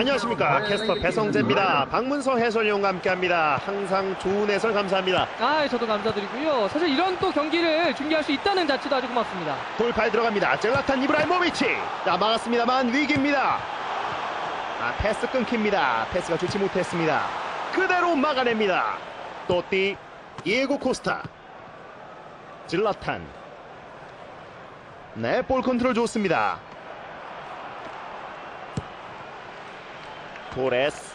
안녕하십니까 캐스터 배성재입니다. 박문서 해설위원과 함께합니다. 항상 좋은 해설 감사합니다. 아, 저도 감사드리고요. 사실 이런 또 경기를 중계할 수 있다는 자체도 아주 고맙습니다. 돌파에 들어갑니다. 젤라탄 이브라이모비치. 자 막았습니다만 위기입니다. 아 패스 끊깁니다. 패스가 좋지 못했습니다. 그대로 막아냅니다. 또띠 예고 코스타. 질라탄. 네, 볼 컨트롤 좋습니다. 토레스.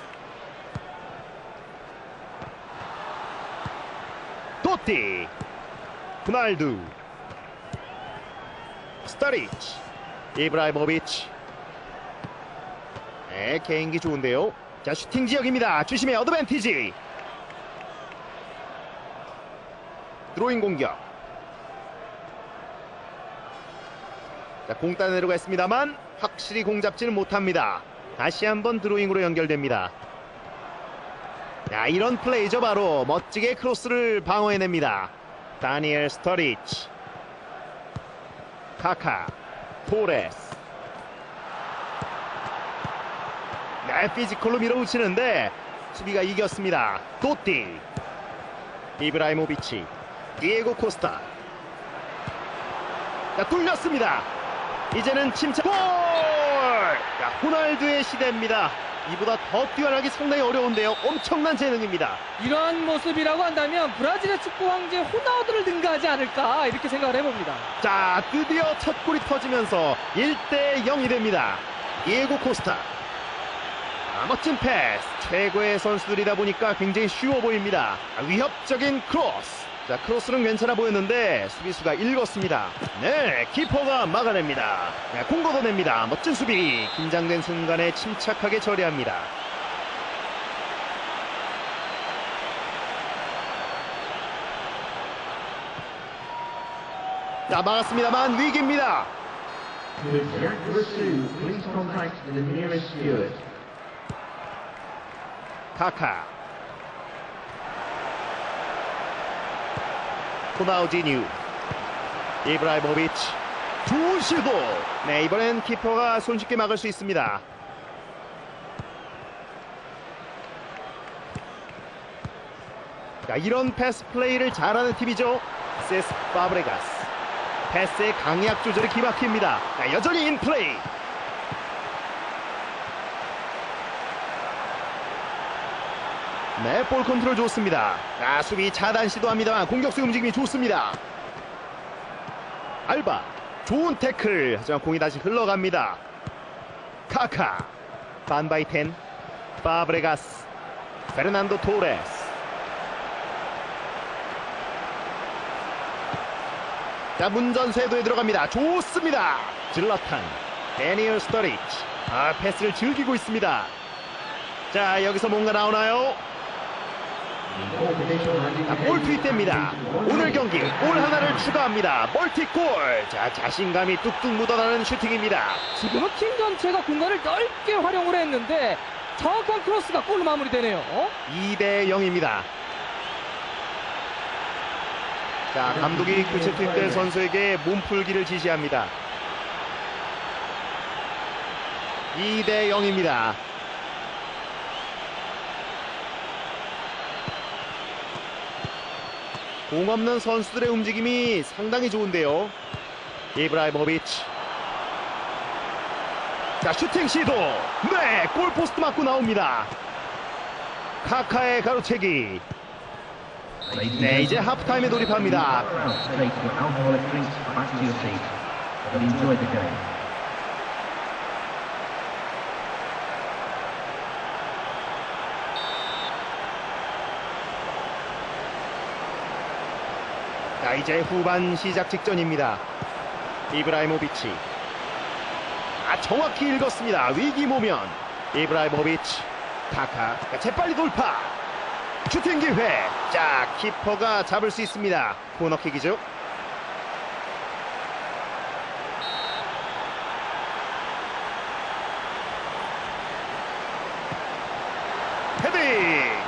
또띠. 후날두. 스타리치. 이브라이모비치. 네, 개인기 좋은데요. 자, 슈팅 지역입니다. 주심의 어드밴티지. 드로잉 공격. 자, 공 따내려고 했습니다만 확실히 공 잡지는 못합니다. 다시 한번 드로잉으로 연결됩니다. 자, 이런 플레이죠 바로 멋지게 크로스를 방어해냅니다. 다니엘 스터리치. 카카. 토레스. 네, 피지컬로 밀어붙이는데 수비가 이겼습니다. 또띠. 이브라이모비치. 디에고 코스타. 자, 뚫렸습니다. 이제는 침착 골! 자, 호날두의 시대입니다. 이보다 더 뛰어나기 상당히 어려운데요. 엄청난 재능입니다. 이러한 모습이라고 한다면 브라질의 축구 황제 호나우드를 능가하지 않을까 이렇게 생각을 해봅니다. 자, 드디어 첫 골이 터지면서 1대 0이 됩니다. 예고 코스타. 아, 멋진 패스. 최고의 선수들이다 보니까 굉장히 쉬워 보입니다. 아, 위협적인 크로스. 자, 크로스는 괜찮아 보였는데 수비수가 읽었습니다. 네, 키퍼가 막아냅니다. 네, 공 걷어냅니다. 멋진 수비. 긴장된 순간에 침착하게 처리합니다. 자, 막았습니다만 위기입니다. Jack 호나우지뉴 이브라이모비치. 시도 네 이번엔 키퍼가 손쉽게 막을 수 있습니다. 자, 이런 패스 플레이를 잘하는 팀이죠. 세스 파브레가스. 패스의 강약 조절이 기막힙니다. 자, 여전히 인플레이 네, 볼 컨트롤 좋습니다. 아, 수비 차단 시도합니다만 공격수 움직임이 좋습니다. 알바, 좋은 태클. 하지만 공이 다시 흘러갑니다. 카카, 반바이텐, 파브레가스, 페르난도 토레스. 자, 문전 쇄도에 들어갑니다. 좋습니다. 질라탄, 데니얼 스터리치. 아, 패스를 즐기고 있습니다. 자, 여기서 뭔가 나오나요? 자, 골 투입됩니다. 오늘 경기 골 하나를 추가합니다. 멀티골. 자, 자신감이 뚝뚝 묻어나는 슈팅입니다. 지금은 팀 전체가 공간을 넓게 활용을 했는데 정확한 크로스가 골로 마무리되네요. 2대 0입니다. 자, 감독이 교체 투입될 선수에게 몸풀기를 지시합니다. 2대 0입니다. 공 없는 선수들의 움직임이 상당히 좋은데요. 이브라이모비치. 자, 슈팅 시도. 네, 골포스트 맞고 나옵니다. 카카의 가로채기. 네, 이제 하프타임에 돌입합니다. 이제 후반 시작 직전입니다. 이브라이모비치. 아, 정확히 읽었습니다. 위기 모면. 이브라이모비치. 카카. 자, 재빨리 돌파. 슈팅 기회. 자, 키퍼가 잡을 수 있습니다. 코너킥이죠. 헤딩.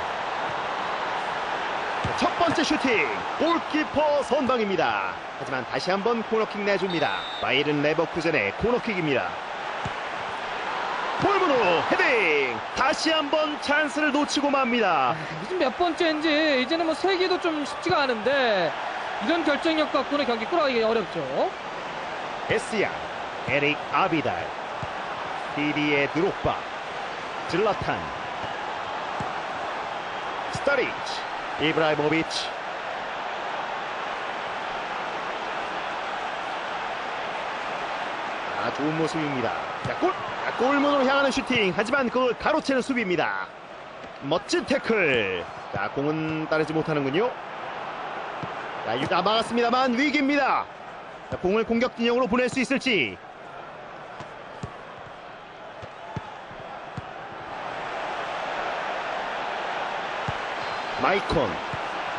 첫 번째 슈팅 골키퍼 선방입니다. 하지만 다시 한번 코너킥 내줍니다. 바이른 레버쿠젠의 코너킥입니다. 볼문호 헤딩 다시 한번 찬스를 놓치고 맙니다 무슨 몇 번째인지 이제는 뭐 세기도 좀 쉽지가 않은데 이런 결정력 갖고는 경기 끌어가기 어렵죠. 에스야 에릭 아비달 디디에 드록바 질라탄 스타리치 이브라이모비치 아 좋은 모습입니다. 자, 골! 자, 골문으로 향하는 슈팅. 하지만 그걸 가로채는 수비입니다. 멋진 태클. 자 공은 따르지 못하는군요. 자 유다 막았습니다만 위기입니다. 자, 공을 공격 진영으로 보낼 수 있을지 마이콘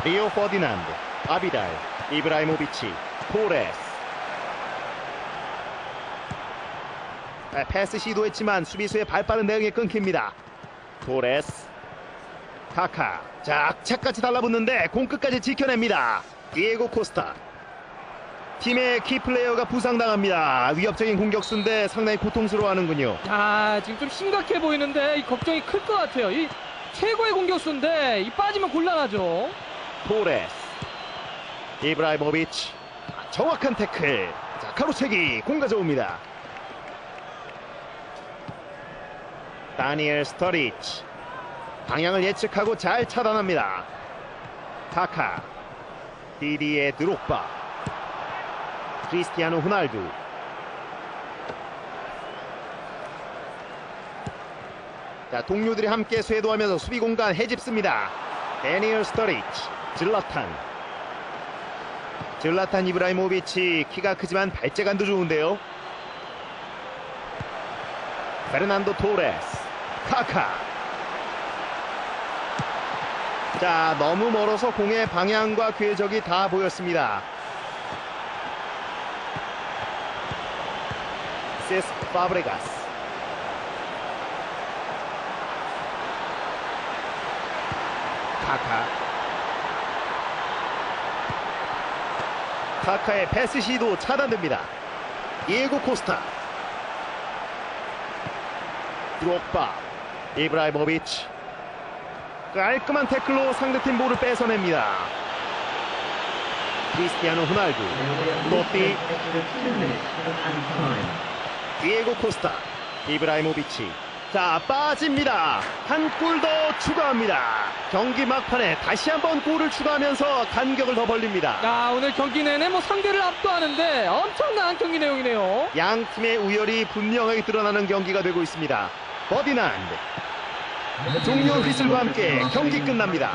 리오 퍼디난드 아비달 이브라이모비치 토레스. 아, 패스 시도했지만 수비수의 발빠른 대응에 끊깁니다. 토레스. 카카 자 악착같이 달라붙는데 공 끝까지 지켜냅니다. 디에고 코스타. 팀의 키플레이어가 부상당합니다. 위협적인 공격수인데 상당히 고통스러워하는군요. 아 지금 좀 심각해 보이는데 이 걱정이 클 것 같아요. 이 최고의 공격수인데 이 빠지면 곤란하죠. 토레스 이브라이모비치 아, 정확한 태클. 자 가로채기 공 가져옵니다. 다니엘 스터리치 방향을 예측하고 잘 차단합니다. 카카 디디에 드록바 크리스티아노 호날두 자 동료들이 함께 쇄도하면서 수비 공간 해집습니다. 데니얼 스터리치 질라탄. 질라탄 이브라이모비치 키가 크지만 발재간도 좋은데요. 페르난도 토레스 카카. 자 너무 멀어서 공의 방향과 궤적이 다 보였습니다. 세스 파브레가스 카카. 카카의 패스 시도 차단됩니다. 예고 코스타. 드록바 이브라이모비치. 깔끔한 태클로 상대팀 볼을 뺏어냅니다. 크리스티아노 호날두. time. 디에고 코스타 이브라이모비치 자 빠집니다. 한 골 더 추가합니다. 경기 막판에 다시 한번 골을 추가하면서 간격을 더 벌립니다. 야 오늘 경기 내내 뭐 상대를 압도하는데 엄청난 경기 내용이네요. 양 팀의 우열이 분명하게 드러나는 경기가 되고 있습니다. 버디난드. 종료 휘슬과 함께 경기 끝납니다.